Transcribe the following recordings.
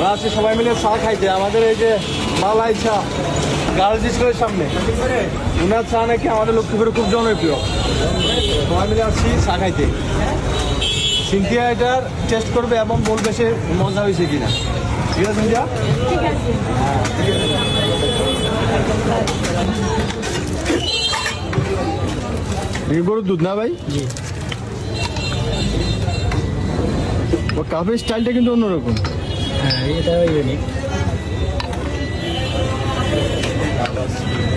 আমরা আছি সবাই মিলে চা খাইতে। আমাদের এই যে মালাই চা গার্লস স্কুলের সামনে। উনার চা নাকি আমাদের লক্ষ্মীপুরে খুব জনপ্রিয়। সবাই মিলে আছি চা খাইতে। সিনথিয়া এটার টেস্ট করবে এবং বলবে সে মজা হয়েছে কিনা। ঠিক আছে সিনথিয়া? ঠিক আছে। এই গরুর দুধ না ভাই? জি। ও কাপের স্টাইলটা কিন্তু অন্যরকম। হ্যাঁ এটাও ইউনিক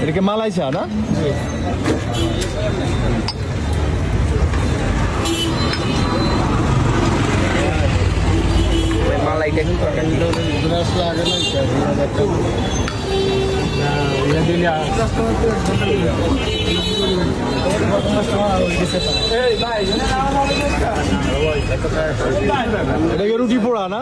এটাকে মালাই না দিলে রুটি পোড়া না?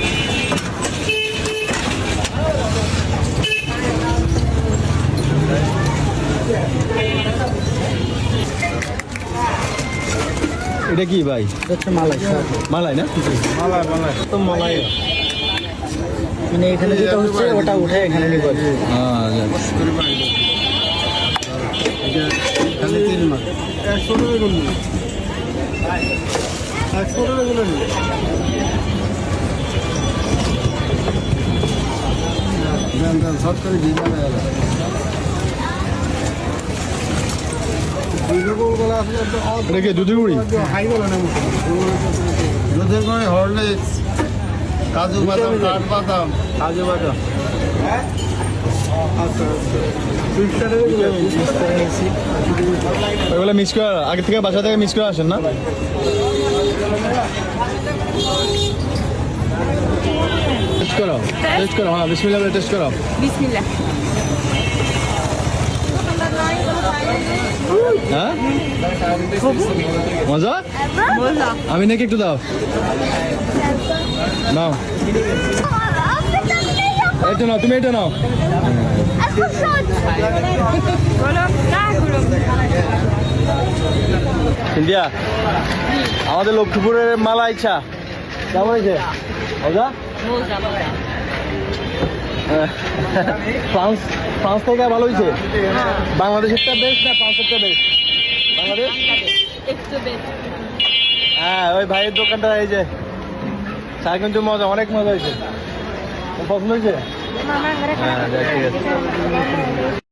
এটা কি ভাই? হচ্ছে মালাই মালাই না? মালাই মালাই। তো মালাই। মানে এখানে যেটা হচ্ছে ওটা উঠে এখানে নিয়ে বসে খালি এটা কি দুধের গুড়ি? দুধের করে হরলিক্স কাজু বাদাম কাঠ বাদাম। কাজু বাদাম। ওইগুলো মিক্স করে আগে থেকে বাসা থেকে মিক্স করে আসেন না? টেস্ট করো টেস্ট করো হ্যাঁ বিসমিল্লাহ বলে টেস্ট করো। বিসমিল্লাহ। হ্যাঁ? মজা? আমি নাকি একটু দাও। নাও। এটা নাও তুমি এটা নাও। বলো না ইন্ডিয়া আমাদের লক্ষ্মীপুরের মালা ইচ্ছা। কেমন হয়েছে? মজা। ফ্রান্স ফ্রান্স থেকে ভালো হয়েছে? বাংলাদেশেরটা বেস্ট না ফ্রান্সেরটা বেস্ট বাংলাদেশ? হ্যাঁ ওই ভাইয়ের দোকানটা এই যে চা কিন্তু মজা অনেক মজা হয়েছে। পছন্দ হয়েছে? হ্যাঁ ঠিক আছে।